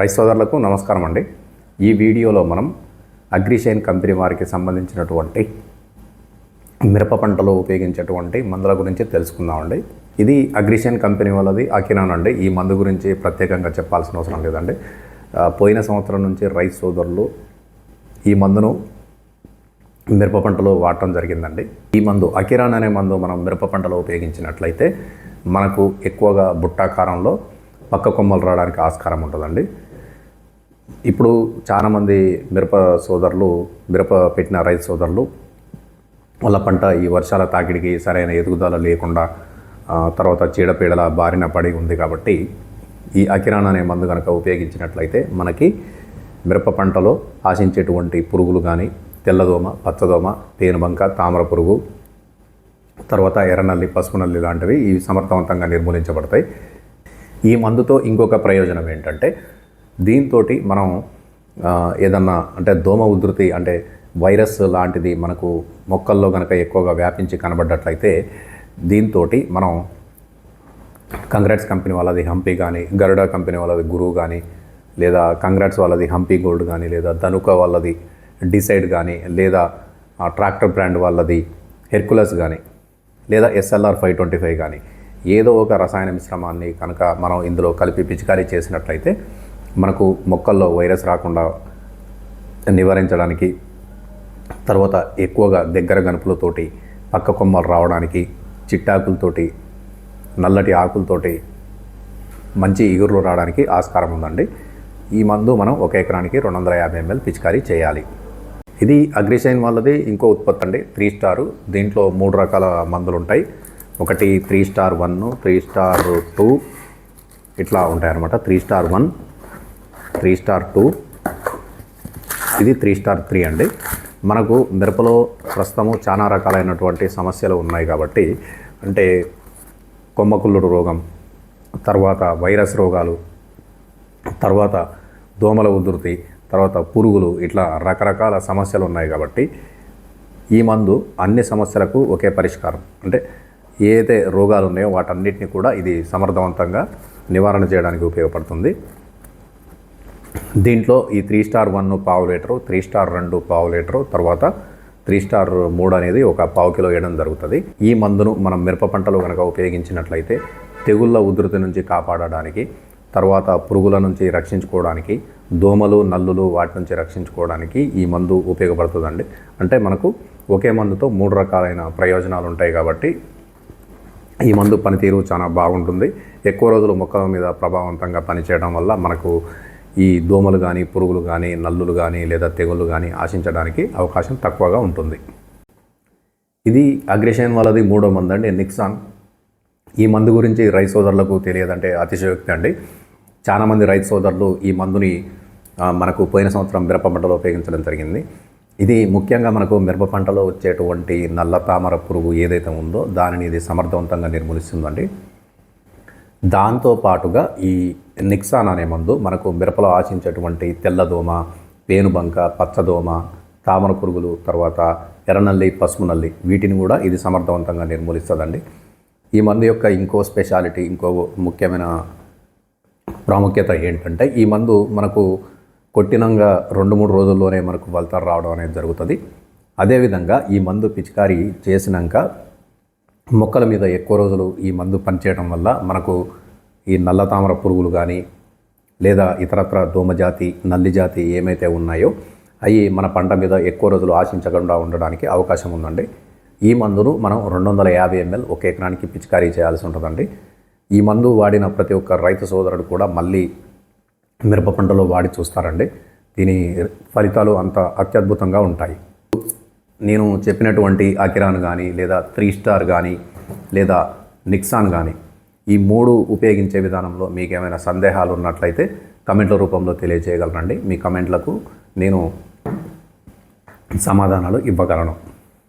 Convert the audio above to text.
Rice సోదరులకు నమస్కారం అండి. ఈ వీడియోలో మనం అగ్రిషైన్ కంపెనీ వారికి సంబంధించినటువంటి మిరప పంటలో ఉపయోగించేటువంటి మందుల గురించి తెలుసుకుందామండి ఇది అగ్రిషైన్ కంపెనీ వాళ్ళది అకినాన్ అండి. ఈ మందు గురించి ప్రత్యేకంగా చెప్పాల్సిన అవసరం లేదండి. పోయిన సంవత్సరం నుంచి రైస్ సోదరులు ఈ మందును మిరప పంటలో వాడటం జరిగిందండి. ఈ మందు అకిరాన్ అనే మందు మనం మిరప పంటలో ఉపయోగించినట్లయితే మనకు ఎక్కువగా బుట్టాకారంలో పక్క కొమ్మలు రావడానికి ఆస్కారం ఉంటుందండి. ఇప్పుడు చాలామంది మిరప సోదరులు మిరప పెట్టిన రైతు సోదరులు వాళ్ళ పంట ఈ వర్షాల తాకిడికి సరైన ఎదుగుదల లేకుండా తర్వాత చీడపీడల బారిన పడి ఉంది కాబట్టి ఈ అకిరాణ అనే మందు కనుక ఉపయోగించినట్లయితే మనకి మిరప పంటలో ఆశించేటువంటి పురుగులు కానీ తెల్లదోమ పచ్చదోమ తేనుబంక తామర పురుగు తర్వాత ఎర్రనల్లి పసుపు నల్లి లాంటివి ఇవి సమర్థవంతంగా నిర్మూలించబడతాయి. ఈ మందుతో ఇంకొక ప్రయోజనం ఏంటంటే దీంతో మనం ఏదన్నా అంటే దోమ ఉధృతి అంటే వైరస్ లాంటిది మనకు మొక్కల్లో కనుక ఎక్కువగా వ్యాపించి కనబడ్డట్లయితే దీంతో మనం కంగ్రాట్స్ కంపెనీ వాళ్ళది హంపి కానీ గరుడా కంపెనీ వాళ్ళది గురువు కానీ లేదా కంగ్రాట్స్ వాళ్ళది హంపి గోల్డ్ కానీ లేదా ధనుక వాళ్ళది డిసైడ్ కానీ లేదా ట్రాక్టర్ బ్రాండ్ వాళ్ళది హెర్కులస్ కానీ లేదా ఎస్ఎల్ఆర్ ఫైవ్ ట్వంటీ ఫైవ్ కానీ ఏదో ఒక రసాయన మిశ్రమాన్ని కనుక మనం ఇందులో కలిపి పిచికారీ చేసినట్లయితే మనకు మొక్కల్లో వైరస్ రాకుండా నివారించడానికి తర్వాత ఎక్కువగా దగ్గర గనుపులతోటి పక్క కొమ్మలు రావడానికి చిట్టాకులతోటి నల్లటి ఆకులతోటి మంచి ఇగురులు రావడానికి ఆస్కారం ఉందండి. ఈ మందు మనం ఒక ఎకరానికి రెండు వందల యాభై ఎంఎల్ పిచికారీ చేయాలి. ఇది అగ్రిషైన్ వాళ్ళది ఇంకో ఉత్పత్తి అండి త్రీ స్టారు. దీంట్లో మూడు రకాల మందులు ఉంటాయి ఒకటి three star one three star two ఇట్లా ఉంటాయి అన్నమాట three star one three star two. ఇది త్రీ స్టార్ త్రీ అండి. మనకు మిరపలో ప్రస్తుతము చాలా రకాలైనటువంటి సమస్యలు ఉన్నాయి కాబట్టి అంటే కొమ్మకుల్లుడు రోగం తర్వాత వైరస్ రోగాలు తర్వాత దోమల ఉధృతి తర్వాత పురుగులు ఇట్లా రకరకాల సమస్యలు ఉన్నాయి కాబట్టి ఈ మందు అన్ని సమస్యలకు ఒకే పరిష్కారం. అంటే ఏదైతే రోగాలు ఉన్నాయో వాటన్నిటిని కూడా ఇది సమర్థవంతంగా నివారణ చేయడానికి ఉపయోగపడుతుంది. దీంట్లో ఈ త్రీ స్టార్ వన్ పావు లీటరు త్రీ స్టార్ రెండు పావు లీటరు తర్వాత త్రీ స్టార్ మూడు అనేది ఒక పావు కిలో వేయడం జరుగుతుంది. ఈ మందును మనం మిరప పంటలో కనుక ఉపయోగించినట్లయితే తెగుళ్ళ ఉధృతి నుంచి కాపాడడానికి తర్వాత పురుగుల నుంచి రక్షించుకోవడానికి దోమలు నల్లులు వాటి నుంచి రక్షించుకోవడానికి ఈ మందు ఉపయోగపడుతుందండి. అంటే మనకు ఒకే మందుతో మూడు రకాలైన ప్రయోజనాలు ఉంటాయి కాబట్టి ఈ మందు పనితీరు చాలా బాగుంటుంది. ఎక్కువ రోజులు మొక్కల మీద ప్రభావవంతంగా పనిచేయడం వల్ల మనకు ఈ దోమలు కానీ పురుగులు కానీ నల్లులు కానీ లేదా తెగుళ్ళు కానీ ఆశించడానికి అవకాశం తక్కువగా ఉంటుంది. ఇది అగ్రిషన్ వాళ్ళది మూడో మందు అండి నిక్సాన్. ఈ మందు గురించి రైతు సోదరులకు తెలియదంటే అతిశయోక్తి అండి. చాలామంది రైతు సోదరులు ఈ మందుని మనకు పోయిన సంవత్సరం మిరప పంటలో ఉపయోగించడం జరిగింది. ఇది ముఖ్యంగా మనకు మిరప పంటలో వచ్చేటువంటి నల్ల తామర పురుగు ఏదైతే ఉందో దానిని ఇది సమర్థవంతంగా నిర్మూలిస్తుందండి. దాంతో పాటుగా ఈ నిక్సాన్ అనే మందు. మనకు మిరపలో ఆశించేటువంటి తెల్లదోమ పేనుబంక పచ్చదోమ తామర పురుగులు తర్వాత ఎర్రనల్లి పసుపు నల్లి వీటిని కూడా ఇది సమర్థవంతంగా నిర్మూలిస్తుందండి. ఈ మందు యొక్క ఇంకో స్పెషాలిటీ ఇంకో ముఖ్యమైన ప్రాముఖ్యత ఏంటంటే ఈ మందు మనకు కొట్టినంగా రెండు మూడు రోజుల్లోనే మనకు ఫలితాలు రావడం అనేది జరుగుతుంది. అదేవిధంగా ఈ మందు పిచికారీ చేసినాక మొక్కల మీద ఎక్కువ రోజులు ఈ మందు పనిచేయడం వల్ల మనకు ఈ నల్ల తామర పురుగులు కానీ లేదా ఇతరత్ర దోమజాతి నల్లి జాతి ఏమైతే ఉన్నాయో అవి మన పంట మీద ఎక్కువ రోజులు ఆశించకుండా ఉండడానికి అవకాశం ఉందండి. ఈ మందును మనం రెండు వందల యాభై ఎంఎల్ ఒక ఎకరానికి పిచికారీ చేయాల్సి ఉంటుందండి. ఈ మందు వాడిన ప్రతి ఒక్క రైతు సోదరుడు కూడా మళ్ళీ మిరప పంటలో వాడి చూస్తారండి. దీని ఫలితాలు అంత అత్యద్భుతంగా ఉంటాయి. నేను చెప్పినటువంటి అకిరాన్ కానీ లేదా త్రీ స్టార్ కానీ లేదా నిక్సాన్ కానీ ఈ మూడు ఉపయోగించే విధానంలో మీకు ఏమైనా సందేహాలు ఉన్నట్లయితే కమెంట్ల రూపంలో తెలియజేయగలరండి మీ కమెంట్లకు నేను సమాధానాలు ఇవ్వగలను.